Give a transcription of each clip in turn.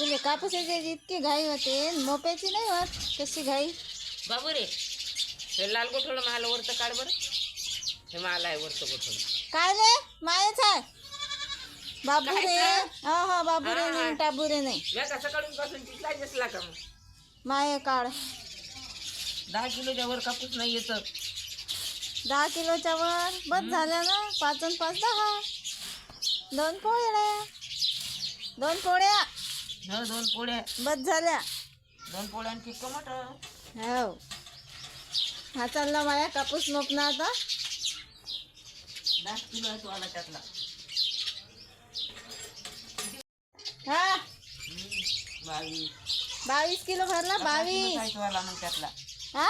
तुले कापूसाची इतकी घाई होते मोप्याची नाही होत कशी घाई. बाबू रे हे लाल गोठोड मला वरचं काढ बरं. हे मला आहे वरचं गोठोड काय रे? मायच आहे. बाबू रे गं? हा हा बाबू रे हा, नाही हा. टाबू रे नाही. या कसं काढून पासून तिथला दिसला का मग? माय काढ दहा किलोच्या वर कापूस नाही येत. दहा किलोच्या वर? बस झाल्या ना? पाच पाच दहा. दोन पोळ्या दोन पोळ्या. हो दोन पोळ्या. बस झाल्या. दोन पोळ्यांची हो. हा चालला माया कापूस मोपना आता. दहा किलो आहे तो आला त्यातला. हा. बावीस. बावीस किलो भरला अकरा किलो बावीस. आहे तो आला मग त्यातला. हा?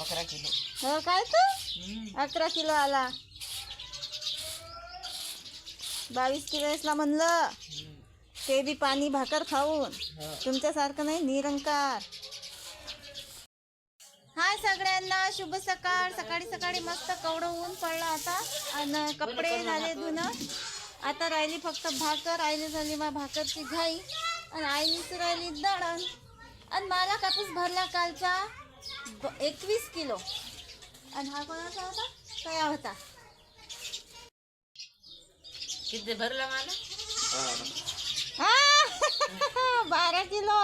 अकरा किलो. हो काय तू? हम्म. अकरा किलो आला. बावीस किलो असला म्हणलं. ते बी पाणी भाकर खाऊन. तुमच्यासारखं नाही निरंकार. हाय सगळ्यांना शुभ सकाळ. सकाळी सकाळी मस्त कवडं ऊन पडलं आता. आणि कपडे झाले धुणं. आता राहिली फक्त भाकर. आईली झाली मा भाकरची घाई. आणि आईलीच राहिली दळण. आणि मला कापूस भरला कालचा एकवीस किलो. आणि हा कोणाचा होता? तया होता. किती भरला मला! बारा किलो.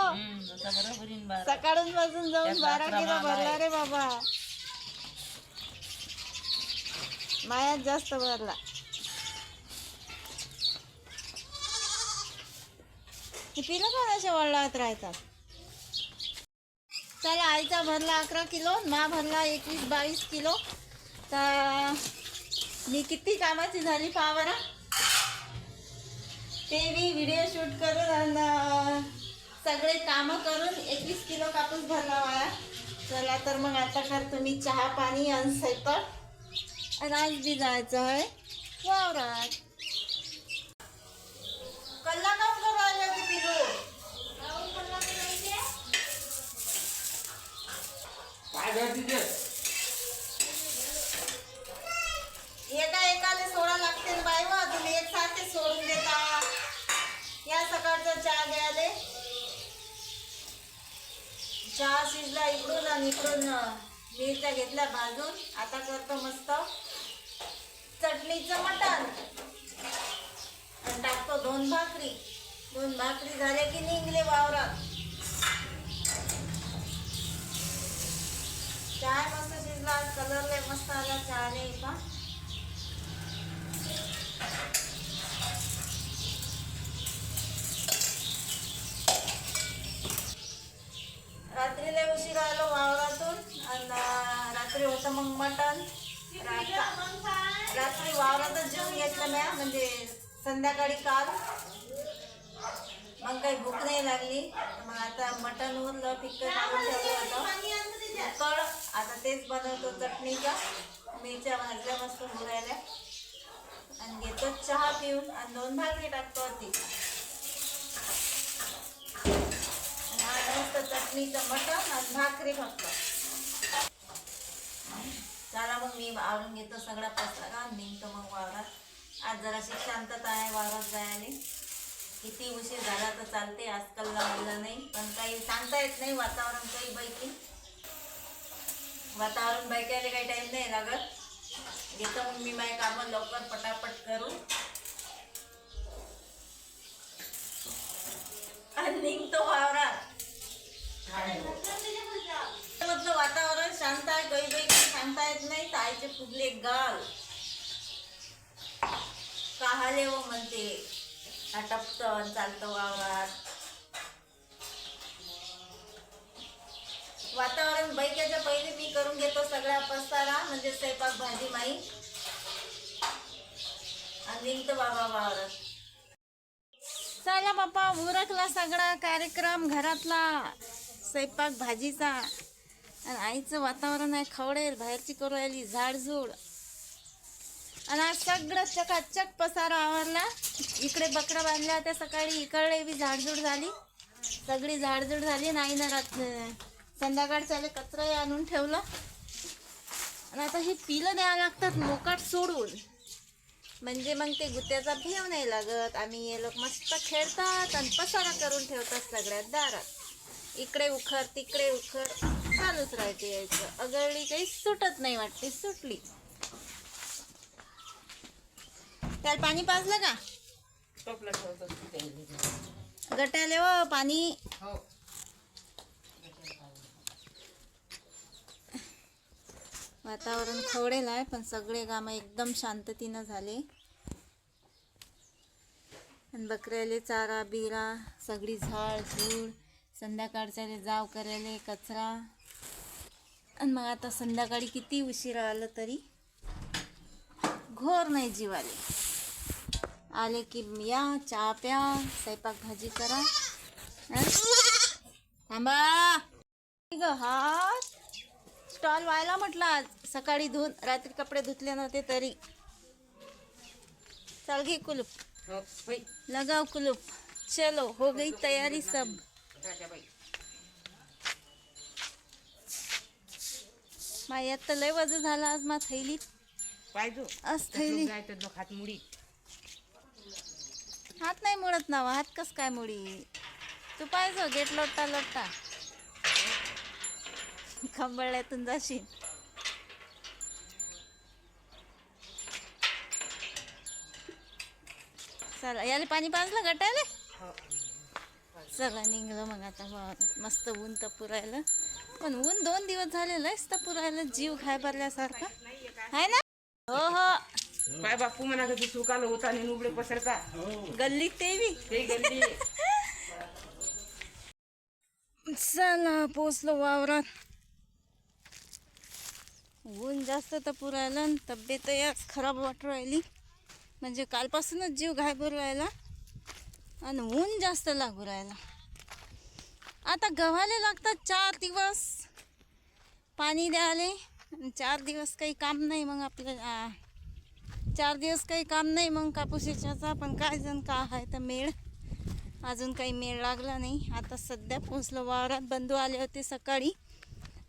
सकाळून पासून जाऊन बारा किलो भरला. रे बाबा. मायात जास्त भरला. हे पिलं का अशा वळलात राहतात? चला आईचा भरला अकरा किलो मा भरला एकवीस बावीस किलो. तर मी किती कामाची झाली पहा बरं. ते मी व्हिडिओ शूट करून आणि सगळे कामं करून एकवीस किलो कापूस भरला वाया चला तर मग आता करतो मी चहा पाणी आणि स्वयंपाक. आणि आज बी जायचं आहे. वावरात कल्ला काम करू राहिला की पिलू एका एकाला सोडा लागते ना बाई वा तुम्ही एक सारखे सोडून देता या सकाळचा चहा घ्यायले चहा शिजला इकडून आणि इकडून मिरच्या घेतल्या भाजून. आता करतो मस्त चटणीचं मटण. आणि टाकतो दोन भाकरी. दोन भाकरी झाल्या की निघले वावरात. चहा मस्त शिजला कलर लय मस्त आला चहा नाही का रात्री लय उशीर आलो वावरातून आणि रात्री होतं मग मटण. रात्री वावरातच जेवून घेतलं म्या म्हणजे संध्याकाळी काल. मग काही भूक नाही लागली. मग आता मटण उरलं फिक्क काढून ठेवलं होतं. कळ आता तेच बनवतो चटणीचा. मिरच्या भाजल्या मस्त मुरायला आणि घेतो चहा पिऊन आणि दोन भाकरी टाकतो ती आणि आज मस्त चटणीचं मटण आणि भाकरी फक्त. चला मग मी आवरून घेतो सगळा पसरा का? निघतो मग वावरात. आज जराशी शांतता आहे वावरात जायला. किती उशीर झाला तर चालते आजकाल मुलं नाही. पण काही सांगता येत नाही वातावरण काही बैकी वातावरण बैकायला काही टाईम नाही लागत. घेतो मग मी माझे कामं लवकर पटापट करून. आणि निघतो वावरात. मधलं वातावरण शांत आहे गई गई काही सांगता येत नाही ताईचे फुगले गाल. काहाले व म्हणते आटपतं चालतं वावरात. वातावरण बैक्याच्या पहिले मी करून घेतो सगळा पसारा म्हणजे स्वयंपाक भाजी माई. आणि निघतो बाबा वावरात. चला बाप्पा उरकला सगळा कार्यक्रम घरातला. स्वयंपाक भाजीचा. आणि आईचं वातावरण आहे खवडेल बाहेरची करू राहिली झाडझूड. आणि आज सगळं चकाचक पसारा आवरला. इकडे बकरा बांधल्या होत्या सकाळी इकडे बी झाडझूड झाली. सगळी झाडझूड झाली नाही ना रात संध्याकाळच्याले कचराही आणून ठेवलं. आणि आता ही पिलं द्यावं लागतात मोकाट सोडून. म्हणजे मग ते गुत्याचा भेव नाही लागत. आम्ही हे लोक मस्त खेळतात आणि पसारा करून ठेवतात सगळ्यात दारात. इकडे उखर तिकडे उखर. चालूच राहते यायचं? अगळली काही सुटत नाही वाटते सुटली. त्याला पाणी पाजलं का. गटाले व पाणी. हो. वातावरण खवडेल आहे पण सगळे कामं एकदम शांततेनं झाले. आणि बकऱ्याले चारा बिरा सगळी झाड झूड संध्याकाळच्याले जाव करायले कचरा. आणि मग आता संध्याकाळी किती उशिरा आलं तरी? घोर नाही जीवाले. आले की या चहा प्या स्वयंपाक भाजी करा. हं? थांबा. ग हात. स्टॉल व्हायला म्हटलं आज. सकाळी धुवून रात्री कपडे धुतले नव्हते तरी. चल घे कुलूप. हो लगाव कुलूप. चलो हो गई तयारी सब. राजाबाई मायात तर लय वजन झालं आज मा थैली. पाहिजो आज थैली. जायचं हात मुडी. हात नाही मुळत ना हात कस काय मुडी? तू पाहिजो गेट लोटता लोटता खंबळल्यातून जाशील. चला याला पाणी पाजलं गटायला चला निघलं मग आता वावरात. मस्त ऊन तपू राहिलं पण ऊन दोन दिवस झाले लयच तपू राहिलं जीव खाय भरल्यासारखा. आहे ना? हो हो. काय बापू म्हणा कधी सुकालं होता आणि उघडे पसरता. गल्लीत ते बी ते गेली चला पोचलो वावरात. ऊन जास्त राहिलं आणि तब्येत खराब वाटू राहिली. म्हणजे कालपासूनच जीव घायभर राहिला. आणि ऊन जास्त लागू राहिला. आता गव्हाले लागतात चार दिवस. पाणी द्याले आणि चार दिवस काही काम नाही मग आपलं चार दिवस काही काम नाही मग कापूस याच्याचा पण काय जण का आहे तर मेळ. अजून काही मेळ लागला नाही. आता सध्या पोचलो वावरात बंधू आले होते सकाळी.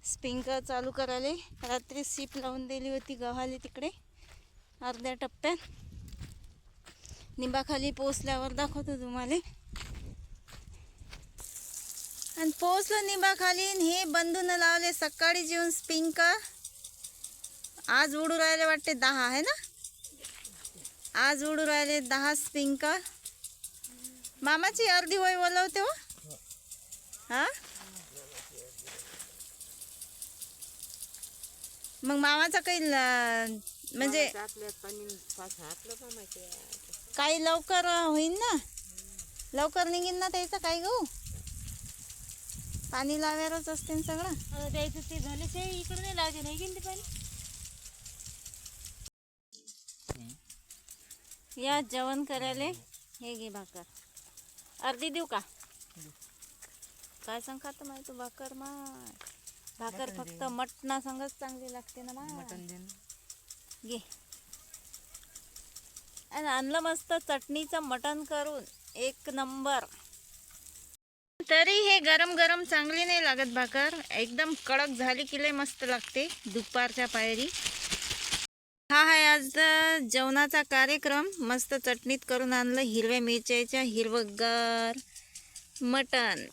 स्प्रिंकल चालू करायला. रात्री सीप लावून दिली होती गव्हाले तिकडे. अर्ध्या टप्प्यात. निंबाखाली पोचल्यावर दाखवतो तुम्हाला. आणि पोचलो निंबाखाली आणि हे बंधून लावले सकाळी जेवून स्प्रिंकर आज उडू राहिले वाटते दहा आहे ना? आज उडू राहिले दहा स्प्रिंकर मामाची अर्धी वय बोलवते हो. हा? मग मामाचा काही ल- म्हणजे काही लवकर होईन ना. लवकर निघीन ना त्याचं काही गहू. पाणी लावायलाच असते ना सगळं द्यायचं ते झाले ते इकडे नाही लावते नाही गेली ते पाणी. या जेवण करायला. हे घे भाकर. अर्धी देऊ का? काय सांग खात माहिती? तू भाकर माय. भाकर फक्त मटणा संगच चांगली लागते ना माय. घे. आणि आणलं मस्त चटणीचं मटण करून एक नंबर. तरी हे गरम गरम चांगली नाही लागत भाकर. एकदम कडक झाली की लय मस्त लागते दुपारच्या पायरी. हा आहे आज जेवणाचा कार्यक्रम. मस्त चटणीत करून आणलं हिरव्या मिरच्याच्या हिरवगार मटण.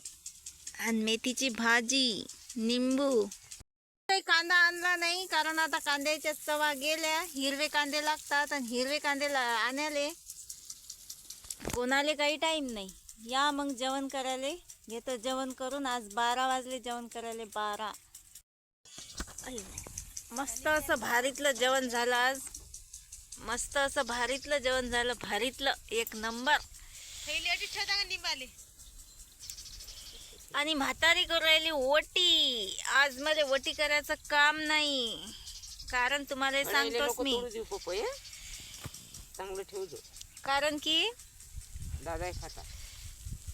आणि मेथीची भाजी निंबू. काही कांदा आणला नाही कारण आता कांद्याच्या चवा गेल्या. हिरवे कांदे लागतात आणि हिरवे कांदे ला- आणायले. कोणाले काही टाईम नाही. या मग जेवण करायला. घेतो जेवण करून आज बारा वाजले जेवण करायला बारा. मस्त असं भारीतलं जेवण झालं आज. मस्त असं भारीतलं जेवण झालं. भारीतलं एक नंबर आणि म्हातारी करू राहिली ओटी आज मला ओटी करायचं काम नाही. कारण तुम्हाला सांगतोच मी? चांगलं ठेवू कारण की दादा खाता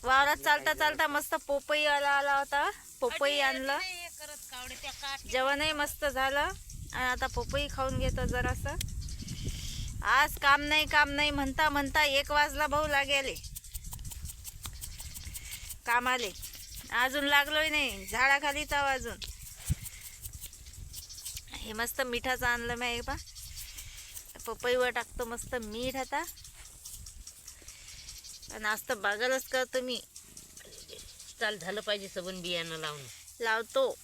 वावरात चालता चालता मस्त पोपई आला आला होता. पोपई आणलं. करत कावडे त्या काट जेवणही मस्त झालं. आणि आता पोपई खाऊन घेतो जरासं. आज काम नाही काम नाही. म्हणता म्हणता एक वाजला भाऊ लागेले. कामाले. अजून लागलोय नाही. झाडाखालीच आहो अजून. हे मस्त मिठाचं आणलं मी बा. पपईवर टाकतो मस्त मीठ आता. आणि आज तर करतो मी. चाल झालं पाहिजे सबन बियाणं लावून लावतो.